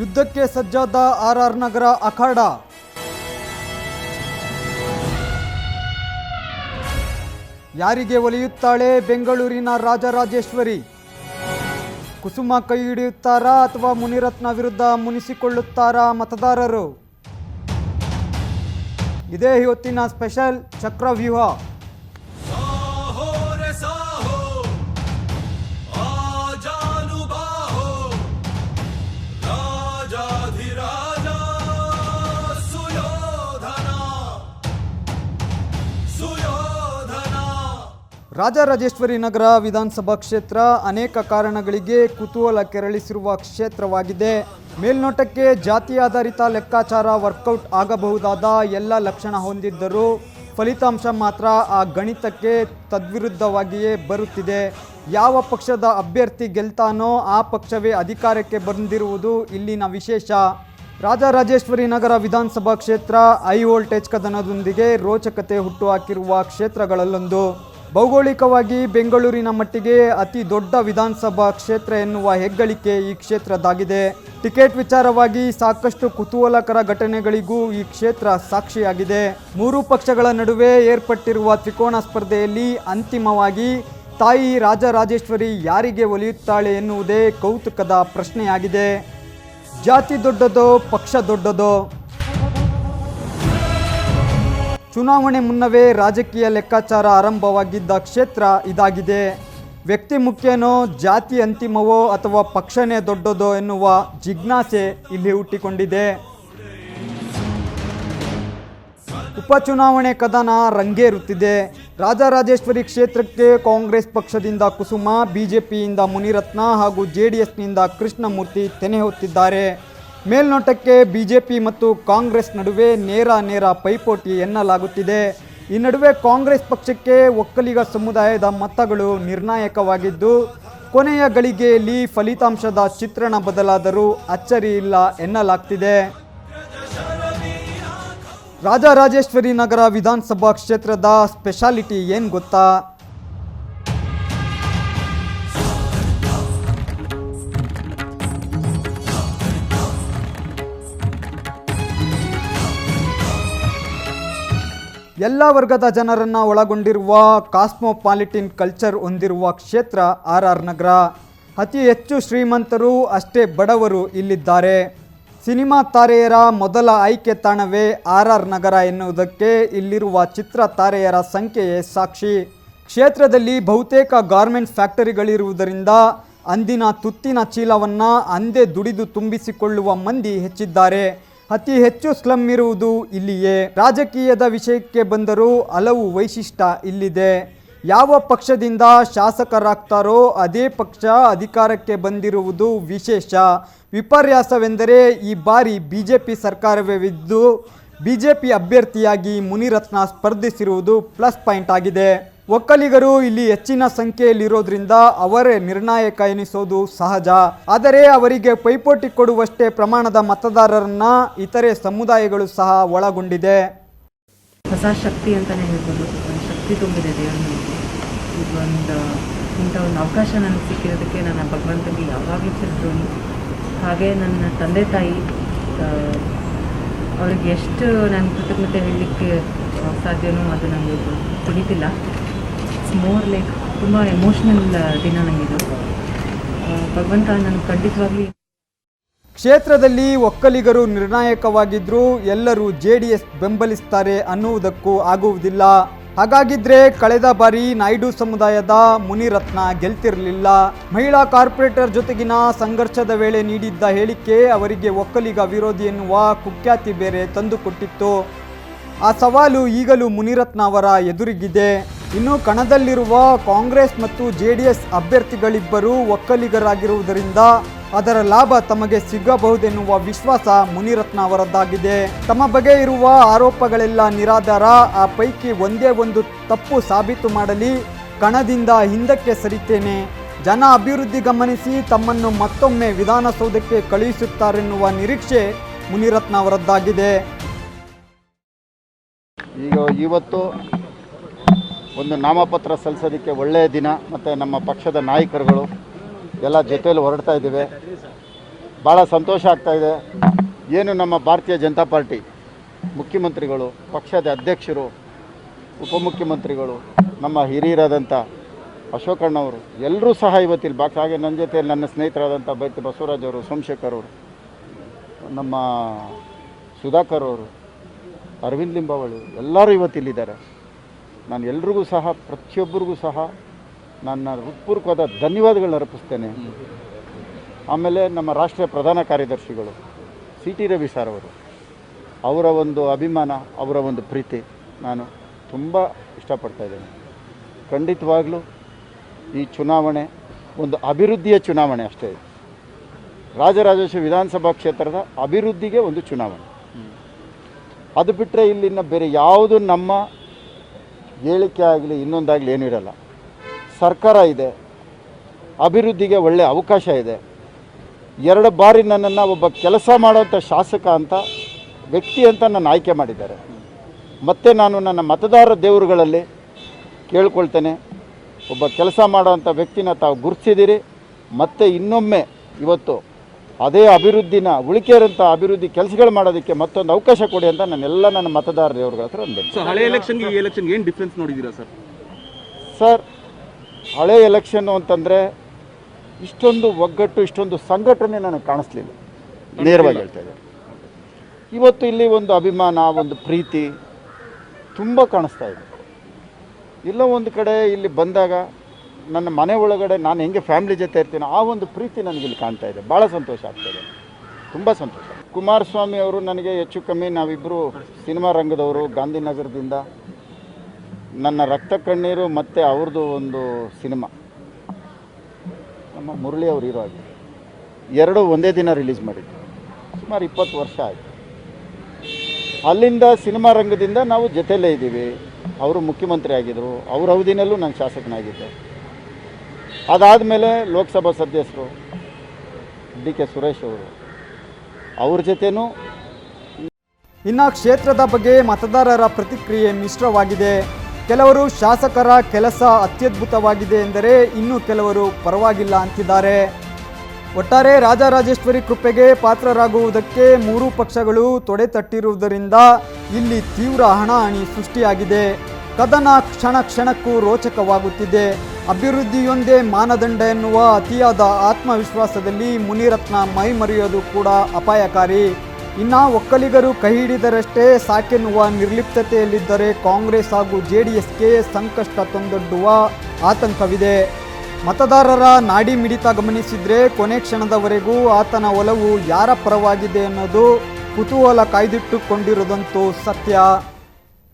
ಯುದ್ಧಕ್ಕೆ ಸಜ್ಜಾದ ಆರ್ಆರ್ ನಗರ ಅಖಾಡ. ಯಾರಿಗೆ ಒಲಿಯುತ್ತಾಳೆ ಬೆಂಗಳೂರಿನ ರಾಜರಾಜೇಶ್ವರಿ? ಕುಸುಮ ಕೈ ಹಿಡಿಯುತ್ತಾರಾ ಅಥವಾ ಮುನಿರತ್ನ ವಿರುದ್ಧ ಮುನಿಸಿಕೊಳ್ಳುತ್ತಾರಾ ಮತದಾರರು? ಇದೇ ಇವತ್ತಿನ ಸ್ಪೆಷಲ್ ಚಕ್ರವ್ಯೂಹ. ರಾಜರಾಜೇಶ್ವರಿ ನಗರ ವಿಧಾನಸಭಾ ಕ್ಷೇತ್ರ ಅನೇಕ ಕಾರಣಗಳಿಗೆ ಕುತೂಹಲ ಕೆರಳಿಸಿರುವ ಕ್ಷೇತ್ರವಾಗಿದೆ. ಮೇಲ್ನೋಟಕ್ಕೆ ಜಾತಿ ಆಧಾರಿತ ಲೆಕ್ಕಾಚಾರ ವರ್ಕೌಟ್ ಆಗಬಹುದಾದ ಎಲ್ಲ ಲಕ್ಷಣ ಹೊಂದಿದ್ದರೂ ಫಲಿತಾಂಶ ಮಾತ್ರ ಆ ಗಣಿತಕ್ಕೆ ತದ್ವಿರುದ್ಧವಾಗಿಯೇ ಬರುತ್ತಿದೆ. ಯಾವ ಪಕ್ಷದ ಅಭ್ಯರ್ಥಿ ಗೆಲ್ತಾನೋ ಆ ಪಕ್ಷವೇ ಅಧಿಕಾರಕ್ಕೆ ಬಂದಿರುವುದು ಇಲ್ಲಿನ ವಿಶೇಷ. ರಾಜರಾಜೇಶ್ವರಿ ನಗರ ವಿಧಾನಸಭಾ ಕ್ಷೇತ್ರ ಹೈ ವೋಲ್ಟೇಜ್ ಕದನದೊಂದಿಗೆ ರೋಚಕತೆ ಹುಟ್ಟುಹಾಕಿರುವ ಕ್ಷೇತ್ರಗಳಲ್ಲೊಂದು. ಭೌಗೋಳಿಕವಾಗಿ ಬೆಂಗಳೂರಿನ ಮಟ್ಟಿಗೆ ಅತಿ ದೊಡ್ಡ ವಿಧಾನಸಭಾ ಕ್ಷೇತ್ರ ಎನ್ನುವ ಹೆಗ್ಗಳಿಕೆ ಈ ಕ್ಷೇತ್ರದ್ದಾಗಿದೆ ಟಿಕೆಟ್ ವಿಚಾರವಾಗಿ ಸಾಕಷ್ಟು ಕುತೂಹಲಕರ ಘಟನೆಗಳಿಗೂ ಈ ಕ್ಷೇತ್ರ ಸಾಕ್ಷಿಯಾಗಿದೆ. ಮೂರು ಪಕ್ಷಗಳ ನಡುವೆ ಏರ್ಪಟ್ಟಿರುವ ತ್ರಿಕೋಣ ಸ್ಪರ್ಧೆಯಲ್ಲಿ ಅಂತಿಮವಾಗಿ ತಾಯಿ ರಾಜರಾಜೇಶ್ವರಿ ಯಾರಿಗೆ ಒಲಿಯುತ್ತಾಳೆ ಎನ್ನುವುದೇ ಕೌತುಕದ ಪ್ರಶ್ನೆಯಾಗಿದೆ. ಜಾತಿ ದೊಡ್ಡದೋ, ಪಕ್ಷ ದೊಡ್ಡದೋ? ಚುನಾವಣೆ ಮುನ್ನವೇ ರಾಜಕೀಯ ಲೆಕ್ಕಾಚಾರ ಆರಂಭವಾಗಿದ್ದ ಕ್ಷೇತ್ರ ಇದಾಗಿದೆ. ವ್ಯಕ್ತಿ ಮುಖ್ಯನೋ ಜಾತಿ ಅಂತಿಮವೋ ಅಥವಾ ಪಕ್ಷನೇ ದೊಡ್ಡದೋ ಎನ್ನುವ ಜಿಜ್ಞಾಸೆ ಇಲ್ಲಿ ಹುಟ್ಟಿಕೊಂಡಿದೆ. ಉಪಚುನಾವಣೆ ಕದನ ರಂಗೇರುತ್ತಿದೆ ರಾಜರಾಜೇಶ್ವರಿ ಕ್ಷೇತ್ರಕ್ಕೆ ಕಾಂಗ್ರೆಸ್ ಪಕ್ಷದಿಂದ ಕುಸುಮ, ಬಿಜೆಪಿಯಿಂದ ಮುನಿರತ್ನ ಹಾಗೂ ಜೆಡಿಎಸ್ನಿಂದ ಕೃಷ್ಣಮೂರ್ತಿ ತೆನೆ ಹೊತ್ತಿದ್ದಾರೆ. ಮೇಲ್ನೋಟಕ್ಕೆ ಬಿಜೆಪಿ ಮತ್ತು ಕಾಂಗ್ರೆಸ್ ನಡುವೆ ನೇರ ನೇರ ಪೈಪೋಟಿ ಎನ್ನಲಾಗುತ್ತಿದೆ. ಈ ನಡುವೆ ಕಾಂಗ್ರೆಸ್ ಪಕ್ಷಕ್ಕೆ ಒಕ್ಕಲಿಗ ಸಮುದಾಯದ ಮತಗಳು ನಿರ್ಣಾಯಕವಾಗಿದ್ದು, ಕೊನೆಯ ಗಳಿಗೆಯಲ್ಲಿ ಫಲಿತಾಂಶದ ಚಿತ್ರಣ ಬದಲಾದರೂ ಅಚ್ಚರಿ ಇಲ್ಲ ಎನ್ನಲಾಗ್ತಿದೆ. ರಾಜರಾಜೇಶ್ವರಿ ನಗರ ವಿಧಾನಸಭಾ ಕ್ಷೇತ್ರದ ಸ್ಪೆಷಾಲಿಟಿ ಏನು ಗೊತ್ತಾ? ಎಲ್ಲ ವರ್ಗದ ಜನರನ್ನು ಒಳಗೊಂಡಿರುವ ಕಾಸ್ಮೋಪಾಲಿಟಿನ್ ಕಲ್ಚರ್ ಹೊಂದಿರುವ ಕ್ಷೇತ್ರ ಆರ್ ಆರ್ ನಗರ. ಅತಿ ಹೆಚ್ಚು ಶ್ರೀಮಂತರು ಅಷ್ಟೇ ಬಡವರು ಇಲ್ಲಿದ್ದಾರೆ. ಸಿನಿಮಾ ತಾರೆಯರ ಮೊದಲ ಆಯ್ಕೆ ತಾಣವೇ ಆರ್ ಆರ್ ನಗರ ಎನ್ನುವುದಕ್ಕೆ ಇಲ್ಲಿರುವ ಚಿತ್ರ ತಾರೆಯರ ಸಂಖ್ಯೆಯೇ ಸಾಕ್ಷಿ. ಕ್ಷೇತ್ರದಲ್ಲಿ ಬಹುತೇಕ ಗಾರ್ಮೆಂಟ್ ಫ್ಯಾಕ್ಟರಿಗಳಿರುವುದರಿಂದ ಅಂದಿನ ತುತ್ತಿನ ಚೀಲವನ್ನು ಅಂದೇ ದುಡಿದು ತುಂಬಿಸಿಕೊಳ್ಳುವ ಮಂದಿ ಹೆಚ್ಚಿದ್ದಾರೆ. ಅತಿ ಹೆಚ್ಚು ಸ್ಲಮ್ ಇರುವುದು ಇಲ್ಲಿಯೇ. ರಾಜಕೀಯದ ವಿಷಯಕ್ಕೆ ಬಂದರೂ ಹಲವು ವೈಶಿಷ್ಟ್ಯ ಇಲ್ಲಿದೆ. ಯಾವ ಪಕ್ಷದಿಂದ ಶಾಸಕರಾಗ್ತಾರೋ ಅದೇ ಪಕ್ಷ ಅಧಿಕಾರಕ್ಕೆ ಬಂದಿರುವುದು ವಿಶೇಷ. ವಿಪರ್ಯಾಸವೆಂದರೆ ಈ ಬಾರಿ ಬಿ ಜೆ ಬಿಜೆಪಿ ಸರ್ಕಾರವೇ ಜೆ ಬಿಜೆಪಿ ಅಭ್ಯರ್ಥಿಯಾಗಿ ಮುನಿರತ್ನ ಸ್ಪರ್ಧಿಸಿರುವುದು ಪ್ಲಸ್ ಪಾಯಿಂಟ್ ಆಗಿದೆ. ಒಕ್ಕಲಿಗರು ಇಲ್ಲಿ ಹೆಚ್ಚಿನ ಸಂಖ್ಯೆಯಲ್ಲಿರೋದ್ರಿಂದ ಅವರೇ ನಿರ್ಣಾಯಕ ಎನಿಸೋದು ಸಹಜ. ಆದರೆ ಅವರಿಗೆ ಪೈಪೋಟಿ ಕೊಡುವಷ್ಟೇ ಪ್ರಮಾಣದ ಮತದಾರರನ್ನ ಇತರೆ ಸಮುದಾಯಗಳು ಸಹ ಒಳಗೊಂಡಿದೆ. ಹೊಸ ಶಕ್ತಿ ಅಂತಲೇ ಹೇಳ್ಬೋದು. ಶಕ್ತಿ ತುಂಬಿದೆ ದೇವರು ಇದೊಂದು ಇಂಥ ಒಂದು ಅವಕಾಶ ನನಗೆ ಸಿಕ್ಕಿರೋದಕ್ಕೆ ನನ್ನ ಭಗವಂತನಿಗೆ ಯಾವಾಗಲೂ ಚಿರಋಣಿ. ಹಾಗೆ ನನ್ನ ತಂದೆ ತಾಯಿ ಅವ್ರಿಗೆ ಎಷ್ಟು ನಾನು ಕೃತಜ್ಞತೆ ಹೇಳಲಿಕ್ಕೆ ಸಾಧ್ಯನೋ ಅದು ನನಗೆ ತಿಳಿತಿಲ್ಲ. ಮೋರ್ ಲೈಕ್ ತುಂಬ ಎಮೋಷ್ನಲ್ ದಿನ ನನಗಿದು ಭಗವಂತ ನನಗೆ ಕ್ಷೇತ್ರದಲ್ಲಿ ಒಕ್ಕಲಿಗರು ನಿರ್ಣಾಯಕವಾಗಿದ್ದರೂ ಎಲ್ಲರೂ ಜೆ ಡಿ ಎಸ್ ಬೆಂಬಲಿಸ್ತಾರೆ ಅನ್ನುವುದಕ್ಕೂ ಆಗುವುದಿಲ್ಲ. ಹಾಗಾಗಿದ್ರೆ ಕಳೆದ ಬಾರಿ ನಾಯ್ಡು ಸಮುದಾಯದ ಮುನಿರತ್ನ ಗೆಲ್ತಿರಲಿಲ್ಲ. ಮಹಿಳಾ ಕಾರ್ಪೊರೇಟರ್ ಜೊತೆಗಿನ ಸಂಘರ್ಷದ ವೇಳೆ ನೀಡಿದ್ದ ಹೇಳಿಕೆ ಅವರಿಗೆ ಒಕ್ಕಲಿಗ ವಿರೋಧಿ ಎನ್ನುವ ಕುಖ್ಯಾತಿ ಬೇರೆ ತಂದುಕೊಟ್ಟಿತ್ತು. ಆ ಸವಾಲು ಈಗಲೂ ಮುನಿರತ್ನ ಅವರ ಎದುರಿಗಿದೆ. ಇನ್ನು ಕಣದಲ್ಲಿರುವ ಕಾಂಗ್ರೆಸ್ ಮತ್ತು ಜೆ ಡಿ ಎಸ್ ಅಭ್ಯರ್ಥಿಗಳಿಬ್ಬರೂ ಒಕ್ಕಲಿಗರಾಗಿರುವುದರಿಂದ ಅದರ ಲಾಭ ತಮಗೆ ಸಿಗಬಹುದೆನ್ನುವ ವಿಶ್ವಾಸ ಮುನಿರತ್ನ ಅವರದ್ದಾಗಿದೆ. ತಮ್ಮ ಬಗ್ಗೆ ಇರುವ ಆರೋಪಗಳೆಲ್ಲ ನಿರಾಧಾರ, ಆ ಪೈಕಿ ಒಂದೇ ಒಂದು ತಪ್ಪು ಸಾಬೀತು ಮಾಡಲಿ, ಕಣದಿಂದ ಹಿಂದಕ್ಕೆ ಸರಿತೇನೆ. ಜನ ಅಭಿವೃದ್ಧಿ ಗಮನಿಸಿ ತಮ್ಮನ್ನು ಮತ್ತೊಮ್ಮೆ ವಿಧಾನಸೌಧಕ್ಕೆ ಕಳುಹಿಸುತ್ತಾರೆನ್ನುವ ನಿರೀಕ್ಷೆ ಮುನಿರತ್ನ ಅವರದ್ದಾಗಿದೆ. ಈಗ ಇವತ್ತು ಒಂದು ನಾಮಪತ್ರ ಸಲ್ಲಿಸೋದಕ್ಕೆ ಒಳ್ಳೆಯ ದಿನ, ಮತ್ತು ನಮ್ಮ ಪಕ್ಷದ ನಾಯಕರುಗಳು ಎಲ್ಲ ಜೊತೆಯಲ್ಲಿ ಹೊರಡ್ತಾ ಇದ್ದೀವಿ. ಭಾಳ ಸಂತೋಷ ಆಗ್ತಾ ಇದೆ. ಏನು ನಮ್ಮ ಭಾರತೀಯ ಜನತಾ ಪಾರ್ಟಿ ಮುಖ್ಯಮಂತ್ರಿಗಳು, ಪಕ್ಷದ ಅಧ್ಯಕ್ಷರು, ಉಪಮುಖ್ಯಮಂತ್ರಿಗಳು, ನಮ್ಮ ಹಿರಿಯರಾದಂಥ ಅಶೋಕಣ್ಣವರು, ಎಲ್ಲರೂ ಸಹ ಇವತ್ತಿಲ್ಲಿ ಬಾಕ್ಸ್, ಹಾಗೆ ನನ್ನ ಜೊತೆಯಲ್ಲಿ ನನ್ನ ಸ್ನೇಹಿತರಾದಂಥ ಬೈತಿ ಬಸವರಾಜ್ ಅವರು, ಸೋಮಶೇಖರ್ ಅವರು, ನಮ್ಮ ಸುಧಾಕರ್ ಅವರು, ಅರವಿಂದ್ ಲಿಂಬಾವಳಿ, ಎಲ್ಲರೂ ಇವತ್ತಿಲ್ಲಿದ್ದಾರೆ. ನಾನು ಎಲ್ರಿಗೂ ಸಹ, ಪ್ರತಿಯೊಬ್ಬರಿಗೂ ಸಹ ನನ್ನ ಹೃತ್ಪೂರ್ವಕವಾದ ಧನ್ಯವಾದಗಳನ್ನ ಅರ್ಪಿಸ್ತೇನೆ. ಆಮೇಲೆ ನಮ್ಮ ರಾಷ್ಟ್ರೀಯ ಪ್ರಧಾನ ಕಾರ್ಯದರ್ಶಿಗಳು ಸಿ ಟಿ ರವಿ ಸರ್ ಅವರು, ಅವರ ಒಂದು ಅಭಿಮಾನ, ಅವರ ಒಂದು ಪ್ರೀತಿ ನಾನು ತುಂಬ ಇಷ್ಟಪಡ್ತಾ ಇದ್ದೇನೆ. ಖಂಡಿತವಾಗಲೂ ಈ ಚುನಾವಣೆ ಒಂದು ಅಭಿವೃದ್ಧಿಯ ಚುನಾವಣೆ ಅಷ್ಟೇ. ರಾಜರಾಜೇಶ್ವರಿ ವಿಧಾನಸಭಾ ಕ್ಷೇತ್ರದ ಅಭಿವೃದ್ಧಿಗೆ ಒಂದು ಚುನಾವಣೆ. ಅದು ಬಿಟ್ಟರೆ ಇಲ್ಲಿನ ಬೇರೆ ಯಾವುದು ನಮ್ಮ ಹೇಳಿಕೆ ಆಗಲಿ, ಇನ್ನೊಂದಾಗಲಿ ಏನೂ ಇರಲ್ಲ. ಸರ್ಕಾರ ಇದೆ. ಅಭಿವೃದ್ಧಿಗೆ ಒಳ್ಳೆಯ ಅವಕಾಶ ಇದೆ. ಎರಡು ಬಾರಿ ನನ್ನನ್ನು ಒಬ್ಬ ಕೆಲಸ ಮಾಡೋಂಥ ಶಾಸಕ ಅಂತ, ವ್ಯಕ್ತಿ ಅಂತ ನನ್ನ ಆಯ್ಕೆ ಮಾಡಿದ್ದಾರೆ. ಮತ್ತು ನಾನು ನನ್ನ ಮತದಾರ ದೇವರುಗಳಲ್ಲಿ ಕೇಳ್ಕೊಳ್ತೇನೆ. ಒಬ್ಬ ಕೆಲಸ ಮಾಡೋವಂಥ ವ್ಯಕ್ತಿನ ತಾವು ಗುರುತಿಸಿದ್ದೀರಿ ಮತ್ತು ಇನ್ನೊಮ್ಮೆ ಇವತ್ತು ಅದೇ ಅಭಿವೃದ್ಧಿನ ಉಳಿಕೆ ಇರೋಂಥ ಅಭಿವೃದ್ಧಿ ಕೆಲಸಗಳು ಮಾಡೋದಕ್ಕೆ ಮತ್ತೊಂದು ಅವಕಾಶ ಕೊಡಿ ಅಂತ ನಾನೆಲ್ಲ ನನ್ನ ಮತದಾರರವ್ರ ಹತ್ರ ಹಳೆ ಎಲೆಕ್ಷನ್ಗೆ ಈ ಎಲೆಕ್ಷನ್ಗೆ ಏನು ಡಿಫ್ರೆನ್ಸ್ ನೋಡಿದ್ದೀರಾ ಸರ್? ಸರ್ ಹಳೆ ಎಲೆಕ್ಷನ್ನು ಅಂತಂದರೆ ಇಷ್ಟೊಂದು ಒಗ್ಗಟ್ಟು ಇಷ್ಟೊಂದು ಸಂಘಟನೆ ನನಗೆ ಕಾಣಿಸ್ಲಿಲ್ಲ. ನೇರವಾಗಿ ಹೇಳ್ತಾ ಇದ್ದಾರೆ ಇವತ್ತು ಇಲ್ಲಿ ಒಂದು ಅಭಿಮಾನ ಒಂದು ಪ್ರೀತಿ ತುಂಬ ಕಾಣಿಸ್ತಾ ಇದೆ. ಇಲ್ಲ ಒಂದು ಕಡೆ ಇಲ್ಲಿ ಬಂದಾಗ ನನ್ನ ಮನೆ ಒಳಗಡೆ ನಾನು ಹೆಂಗೆ ಫ್ಯಾಮಿಲಿ ಜೊತೆ ಇರ್ತೀನೋ ಆ ಒಂದು ಪ್ರೀತಿ ನನಗೆ ಇಲ್ಲಿ ಕಾಣ್ತಾ ಇದೆ. ಭಾಳ ಸಂತೋಷ ಆಗ್ತಾ ಇದೆ. ತುಂಬ ಸಂತೋಷ. ಕುಮಾರಸ್ವಾಮಿ ಅವರು ನನಗೆ ಹೆಚ್ಚು ಕಮ್ಮಿ ನಾವಿಬ್ಬರು ಸಿನಿಮಾ ರಂಗದವರು ಗಾಂಧಿನಗರದಿಂದ. ನನ್ನ ರಕ್ತ ಕಣ್ಣೀರು ಮತ್ತು ಅವ್ರದ್ದು ಒಂದು ಸಿನಿಮಾ. ನಮ್ಮ ಮುರಳಿ ಅವರು ಹೀರೋ ಆಗಿ. ಎರಡು ಒಂದೇ ದಿನ ರಿಲೀಸ್ ಮಾಡಿದ್ವಿ ಸುಮಾರು ಇಪ್ಪತ್ತು ವರ್ಷ ಆಯಿತು. ಅಲ್ಲಿಂದ ಸಿನಿಮಾ ರಂಗದಿಂದ ನಾವು ಜೊತೆಯಲ್ಲೇ ಇದ್ದೀವಿ. ಅವರು ಮುಖ್ಯಮಂತ್ರಿ ಆಗಿದ್ದರು ಅವ್ರ ಅವಧಿನಲ್ಲೂ ನಾನು ಶಾಸಕನಾಗಿದ್ದೆ. ಅದಾದಮೇಲೆ ಲೋಕಸಭಾ ಸದಸ್ಯರು ಡಿ ಕೆ ಸುರೇಶ್ ಅವರು. ಅವ್ರ ಜೊತೆನೂ ಇನ್ನು ಕ್ಷೇತ್ರದ ಬಗ್ಗೆ ಮತದಾರರ ಪ್ರತಿಕ್ರಿಯೆ ಮಿಶ್ರವಾಗಿದೆ. ಕೆಲವರು ಶಾಸಕರ ಕೆಲಸ ಅತ್ಯದ್ಭುತವಾಗಿದೆ ಎಂದರೆ ಇನ್ನು ಕೆಲವರು ಪರವಾಗಿಲ್ಲ ಅಂತಿದ್ದಾರೆ. ಒಟ್ಟಾರೆ ರಾಜರಾಜೇಶ್ವರಿ ಕೃಪೆಗೆ ಪಾತ್ರರಾಗುವುದಕ್ಕೆ ಮೂರು ಪಕ್ಷಗಳು ತೊಡೆ ತಟ್ಟಿರುವುದರಿಂದ ಇಲ್ಲಿ ತೀವ್ರ ಹಣಾಹಣಿ ಸೃಷ್ಟಿಯಾಗಿದೆ. ಕದನ ಕ್ಷಣ ಕ್ಷಣಕ್ಕೂ ರೋಚಕವಾಗುತ್ತಿದೆ. ಅಭಿವೃದ್ಧಿಯೊಂದೇ ಮಾನದಂಡ ಎನ್ನುವ ಅತಿಯಾದ ಆತ್ಮವಿಶ್ವಾಸದಲ್ಲಿ ಮುನಿರತ್ನ ಮೈಮರೆಯೋದು ಕೂಡ ಅಪಾಯಕಾರಿ. ಇನ್ನು ಒಕ್ಕಲಿಗರು ಕೈ ಹಿಡಿದರಷ್ಟೇ ಸಾಕೆನ್ನುವ ನಿರ್ಲಿಪ್ತತೆಯಲ್ಲಿದ್ದರೆ ಕಾಂಗ್ರೆಸ್ ಹಾಗೂ ಜೆ ಡಿ ಎಸ್ಗೆ ಸಂಕಷ್ಟ ತಂದೊಡ್ಡುವ ಆತಂಕವಿದೆ. ಮತದಾರರ ನಾಡಿ ಮಿಡಿತ ಗಮನಿಸಿದರೆ ಕೊನೆ ಕ್ಷಣದವರೆಗೂ ಆತನ ಒಲವು ಯಾರ ಪರವಾಗಿದೆ ಅನ್ನೋದು ಕುತೂಹಲ ಕಾಯ್ದಿಟ್ಟುಕೊಂಡಿರುವುದಂತೂ ಸತ್ಯ.